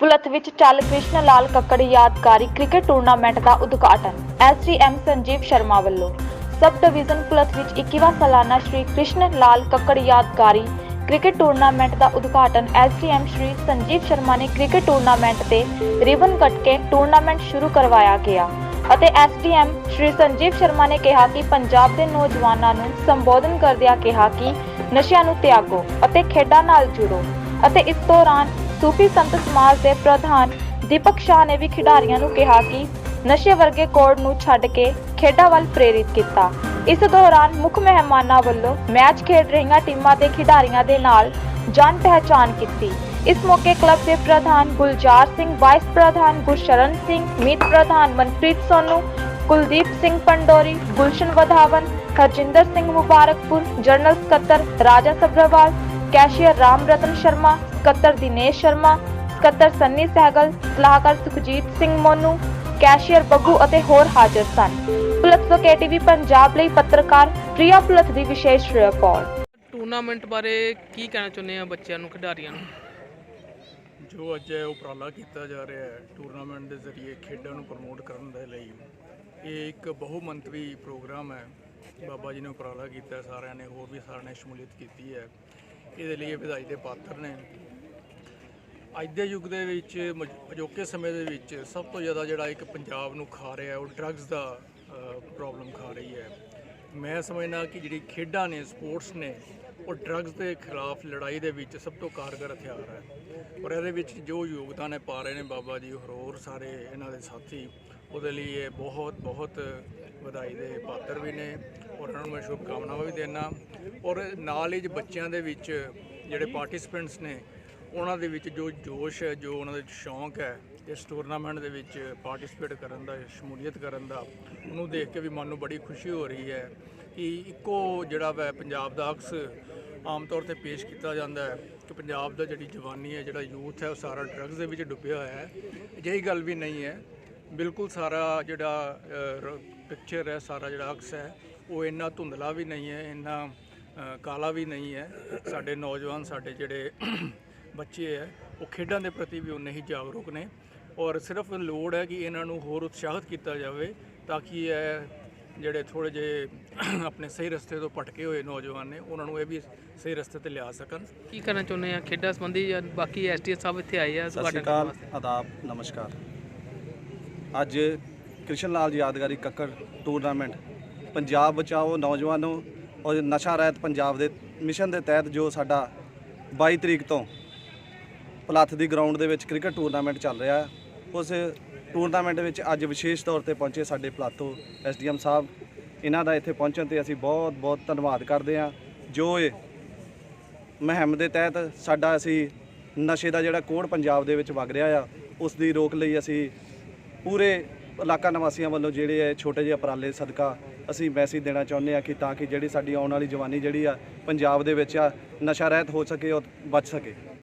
ਪੁਲਤ ਵਿੱਚ ਚੱਲ ਕ੍ਰਿਸ਼ਨ ਲਾਲ ਕੱਕੜ ਯਾਦਗਾਰੀ ਕ੍ਰਿਕਟ ਟੂਰਨਾਮੈਂਟ ਦਾ ਉਦਘਾਟਨ। ਐਸਡੀਐਮ ਸੰਜੀਵ ਸ਼ਰਮਾ ਵੱਲੋਂ। ਸਬ ਡਿਵੀਜ਼ਨ ਪੁਲਤ ਵਿੱਚ 21ਵਾਂ ਸਾਲਾਨਾ ਸ਼੍ਰੀ ਕ੍ਰਿਸ਼ਨ ਲਾਲ ਕੱਕੜ ਯਾਦਗਾਰੀ ਕ੍ਰਿਕਟ ਟੂਰਨਾਮੈਂਟ ਦਾ ਉਦਘਾਟਨ ਐਸਡੀਐਮ ਸ਼੍ਰੀ ਸੰਜੀਵ ਸ਼ਰਮਾ ਨੇ ਕ੍ਰਿਕਟ ਟੂਰਨਾਮੈਂਟ ਤੇ ਰਿਬਨ ਕੱਟ ਕੇ ਟੂਰਨਾਮੈਂਟ ਸ਼ੁਰੂ ਕਰਵਾਇਆ ਗਿਆ। ਅਤੇ ਐਸਡੀਐਮ ਸ਼੍ਰੀ ਸੰਜੀਵ ਸ਼ਰਮਾ ਨੇ ਕਿਹਾ ਕਿ ਪੰਜਾਬ ਦੇ ਨੌਜਵਾਨਾਂ ਨੂੰ ਸੰਬੋਧਨ ਕਰਦਿਆਂ ਕਿਹਾ ਕਿ ਨਸ਼ਿਆਂ ਨੂੰ ਤਿਆਗੋ ਅਤੇ ਖੇਡਾਂ ਨਾਲ ਜੁੜੋ ਅਤੇ ਇਸ ਦੌਰਾਨ ਸੂਫੀ ਸੰਤ ਸਮਾਜ ਦੇ ਪ੍ਰਧਾਨ ਦੀਪਕ ਸ਼ਾਹ ਨੇ ਵੀ ਖਿਡਾਰੀਆਂ ਨੂੰ ਕਿਹਾ ਕਿ ਨਸ਼ੇ ਵਰਗੇ ਕੋਡ ਨੂੰ ਛੱਡ ਕੇ ਖੇਡਾਂ ਵੱਲ ਪ੍ਰੇਰਿਤ ਕੀਤਾ। ਇਸ ਦੌਰਾਨ ਮੁੱਖ ਮਹਿਮਾਨਾਂ ਵੱਲੋਂ ਮੈਚ ਖੇਡ ਰਹੀਆਂ ਟੀਮਾਂ ਦੇ ਖਿਡਾਰੀਆਂ ਦੇ ਨਾਲ ਜਾਣ ਪਹਿਚਾਣ ਕੀਤੀ। ਇਸ ਮੌਕੇ ਕਲੱਬ ਦੇ ਪ੍ਰਧਾਨ ਗੁਲਜ਼ਾਰ ਸਿੰਘ, ਵਾਈਸ ਪ੍ਰਧਾਨ ਗੁਰਸ਼ਰਨ ਸਿੰਘ, ਮੀਤ ਪ੍ਰਧਾਨ ਮਨਪ੍ਰੀਤ ਸੋਨੂ, ਕੁਲਦੀਪ ਸਿੰਘ ਪੰਡੋਰੀ, ਗੁਲਸ਼ਨ ਵਧਾਵਨ ਹਰਜਿੰਦਰ ਸਿੰਘ ਮੁਬਾਰਕਪੁਰ, ਜਨਰਲ ਸਕੱਤਰ ਰਾਜਾ ਸਬਰਵਾਲ ਕੈਸ਼ੀਅਰ ਰਾਮ ਰਤਨ ਸ਼ਰਮਾ, ਸਕੱਤਰ ਦਿਨੇਸ਼ ਸ਼ਰਮਾ, ਸਕੱਤਰ ਸੰਨੀ ਸਹਿਗਲ, ਸਲਾਹਕਾਰ ਸੁਖਜੀਤ ਸਿੰਘ ਮੋਨੂ, ਕੈਸ਼ੀਅਰ ਬੱਬੂ ਅਤੇ ਹੋਰ ਹਾਜ਼ਰ ਸਨ। ਪੁਲਤ ਤੋਂ ਕੇਟੀਵੀ ਪੰਜਾਬ ਲਈ ਪੱਤਰਕਾਰ ਪ੍ਰਿਆ ਪੁਲਤ ਦੀ ਵਿਸ਼ੇਸ਼ ਰਿਪੋਰਟ ਟੂਰਨਾਮੈਂਟ ਬਾਰੇ ਕੀ ਕਹਿਣਾ ਚਾਹੁੰਦੇ ਆ ਬੱਚਿਆਂ ਨੂੰ, ਖਿਡਾਰੀਆਂ ਨੂੰ? ਜੋ ਅੱਜ ਇਹ ਉਪਰਾਲਾ ਕੀਤਾ ਜਾ ਰਿਹਾ ਹੈ ਟੂਰਨਾਮੈਂਟ ਦੇ ਜ਼ਰੀਏ ਖੇਡਾਂ ਨੂੰ ਪ੍ਰਮੋਟ ਕਰਨ ਦੇ ਲਈ, ਇਹ ਇੱਕ ਬਹੁਮੰਤਵੀ ਪ੍ਰੋਗਰਾਮ ਹੈ। ਬਾਬਾ ਜੀ ਨੇ ਉਪਰਾਲਾ ਕੀਤਾ, ਸਾਰਿਆਂ ਨੇ ਹੋਰ ਵੀ ਸਾਰਿਆਂ ਨੇ ਸ਼ਮੂਲੀਅਤ ਕੀਤੀ ਹੈ। ਇਹਦੇ ਲਈ ਇਹ ਵਧਾਈ ਦੇ ਪਾਤਰ ਨੇ। ਅੱਜ ਦੇ ਯੁੱਗ ਦੇ ਵਿੱਚ, ਮਜ- ਅਜੋਕੇ ਸਮੇਂ ਦੇ ਵਿੱਚ ਸਭ ਤੋਂ ਜ਼ਿਆਦਾ ਜਿਹੜਾ ਇੱਕ ਪੰਜਾਬ ਨੂੰ ਖਾ ਰਿਹਾ ਹੈ, ਉਹ ਡਰੱਗਸ ਦਾ ਪ੍ਰੋਬਲਮ ਖਾ ਰਹੀ ਹੈ। ਮੈਂ ਸਮਝਣਾ ਕਿ ਜਿਹੜੀ ਖੇਡਾਂ ਨੇ ਸਪੋਰਟਸ ਨੇ ਉਹ ਡਰੱਗਸ ਦੇ ਖਿਲਾਫ ਲੜਾਈ ਦੇ ਵਿੱਚ ਸਭ ਤੋਂ ਕਾਰਗਰ ਹਥਿਆਰ ਹੈ। ਔਰ ਇਹਦੇ ਵਿੱਚ ਜੋ ਯੋਗਦਾਨ ਹੈ ਪਾ ਰਹੇ ਨੇ ਬਾਬਾ ਜੀ, ਹੋਰ ਸਾਰੇ ਇਹਨਾਂ ਦੇ ਸਾਥੀ, ਉਹਦੇ ਲਈ ਇਹ ਬਹੁਤ ਬਹੁਤ ਵਧਾਈ ਦੇ ਪਾਤਰ ਵੀ ਨੇ। ਔਰ ਉਹਨਾਂ ਨੂੰ ਮੈਂ ਸ਼ੁਭ ਕਾਮਨਾਵਾਂ ਵੀ ਦੇਣਾ ਔਰ ਨਾਲ ਹੀ ਬੱਚਿਆਂ ਦੇ ਵਿੱਚ ਜਿਹੜੇ ਪਾਰਟਿਸਪੈਂਟਸ ਨੇ, ਉਹਨਾਂ ਦੇ ਵਿੱਚ ਜੋ ਜੋਸ਼ ਹੈ, ਜੋ ਉਹਨਾਂ ਦੇ ਸ਼ੌਂਕ ਹੈ, ਇਸ ਟੂਰਨਾਮੈਂਟ ਦੇ ਵਿੱਚ ਪਾਰਟਿਸਿਪੇਟ ਕਰਨ ਦਾ, ਸ਼ਮੂਲੀਅਤ ਕਰਨ ਦਾ, ਉਹਨੂੰ ਦੇਖ ਕੇ ਵੀ ਮਨ ਨੂੰ ਬੜੀ ਖੁਸ਼ੀ ਹੋ ਰਹੀ ਹੈ। ਕਿ ਇੱਕੋ ਜਿਹੜਾ ਵੈ ਪੰਜਾਬ ਦਾ ਅਕਸ ਆਮ ਤੌਰ ਤੇ ਪੇਸ਼ ਕੀਤਾ ਜਾਂਦਾ ਹੈ ਕਿ ਪੰਜਾਬ ਦਾ ਜਿਹੜੀ ਜਵਾਨੀ ਹੈ, ਜਿਹੜਾ ਯੂਥ ਹੈ, ਉਹ ਸਾਰਾ ਡਰੱਗਸ ਦੇ ਵਿੱਚ ਡੁੱਬਿਆ ਹੋਇਆ ਹੈ। ਅਜਿਹੀ ਗੱਲ ਵੀ ਨਹੀਂ ਹੈ। ਬਿਲਕੁਲ ਸਾਰਾ ਜਿਹੜਾ ਪਿਕਚਰ ਹੈ, ਸਾਰਾ ਜਿਹੜਾ ਅਕਸ ਹੈ, ਉਹ ਇੰਨਾ ਧੁੰਦਲਾ ਵੀ ਨਹੀਂ ਹੈ, ਇੰਨਾ ਕਾਲਾ ਵੀ ਨਹੀਂ ਹੈ। ਸਾਡੇ ਨੌਜਵਾਨ, ਸਾਡੇ ਜਿਹੜੇ ਬੱਚੇ ਹੈ, ਉਹ ਖੇਡਾਂ ਦੇ ਪ੍ਰਤੀ ਵੀ ਉਨੇ ਹੀ ਜਾਗਰੂਕ ਨੇ। ਔਰ ਸਿਰਫ ਲੋੜ ਹੈ ਕਿ ਇਹਨਾਂ ਨੂੰ ਹੋਰ ਉਤਸ਼ਾਹਿਤ ਕੀਤਾ ਜਾਵੇ ਤਾਂ ਕਿ ਇਹ ਜਿਹੜੇ ਥੋੜੇ ਜਿਹੇ ਆਪਣੇ ਸਹੀ ਰਸਤੇ ਤੋਂ ਭਟਕੇ ਹੋਏ ਨੌਜਵਾਨ ਨੇ ਉਹਨਾਂ ਨੂੰ ਇਹ ਵੀ ਸਹੀ ਰਸਤੇ ਤੇ ਲਿਆ ਸਕਣ। ਕੀ ਕਹਿਣਾ ਚਾਹੁੰਦੇ ਆ? ਖੇਡਾਂ ਸੰਬੰਧੀ ਜਾਂ ਬਾਕੀ ਐਸਟੀਐਸ ਸਾਹਿਬ ਇੱਥੇ ਆਏ ਆ ਸਤਿ ਸ਼੍ਰੀ ਅਕਾਲ ਆਦਾਬ ਨਮਸਕਾਰ। ਅੱਜ ਕ੍ਰਿਸ਼ਨ ਲਾਲ ਯਾਦਗਾਰੀ ਕੱਕੜ ਟੂਰਨਾਮੈਂਟ ਪੰਜਾਬ ਬਚਾਓ ਨੌਜਵਾਨੋ ਔਰ ਨਸ਼ਾ ਰਹਿਤ ਪੰਜਾਬ ਦੇ ਮਿਸ਼ਨ ਦੇ ਤਹਿਤ ਜੋ ਸਾਡਾ 22 ਤਰੀਕ ਤੋਂ ਪਲੱਥ ਦੀ ਗਰਾਊਂਡ ਦੇ ਵਿੱਚ ਕ੍ਰਿਕਟ ਟੂਰਨਾਮੈਂਟ ਚੱਲ ਰਿਹਾ ਹੈ ਉਸ ਟੂਰਨਾਮੈਂਟ ਵਿੱਚ ਅੱਜ ਵਿਸ਼ੇਸ਼ ਤੌਰ ਤੇ ਪਹੁੰਚੇ ਸਾਡੇ ਪਲਾਥੋ ਐਸਡੀਐਮ ਸਾਹਿਬ। ਇਹਨਾਂ ਦਾ ਇੱਥੇ ਪਹੁੰਚਣ ਤੇ ਅਸੀਂ ਬਹੁਤ ਬਹੁਤ ਧੰਨਵਾਦ ਕਰਦੇ ਹਾਂ। ਜੋ ਇਹ ਮੁਹਿੰਮ ਦੇ ਤਹਿਤ ਸਾਡਾ ਅਸੀਂ ਨਸ਼ੇ ਦਾ ਜਿਹੜਾ ਕੋੜ ਪੰਜਾਬ ਦੇ ਵਿੱਚ ਵਗ ਰਿਹਾ ਆ, ਉਸ ਦੀ ਰੋਕ ਲਈ ਅਸੀਂ ਪੂਰੇ ਇਲਾਕਾ ਨਿਵਾਸੀਆਂ ਵੱਲੋਂ ਜਿਹੜੇ ਹੈ ਛੋਟੇ ਜਿਹੇ ਉਪਰਾਲੇ ਸਦਕਾ ਅਸੀਂ ਮੈਸੇਜ ਦੇਣਾ ਚਾਹੁੰਦੇ ਆ ਕਿ ਤਾਂ ਕਿ ਜਿਹੜੀ ਸਾਡੀ ਆਉਣ ਵਾਲੀ ਜਵਾਨੀ ਜਿਹੜੀ ਆ, ਪੰਜਾਬ ਦੇ ਵਿੱਚ ਆ, ਨਸ਼ਾ ਰਹਿਤ ਹੋ ਸਕੇ ਔਰ ਬਚ ਸਕੇ।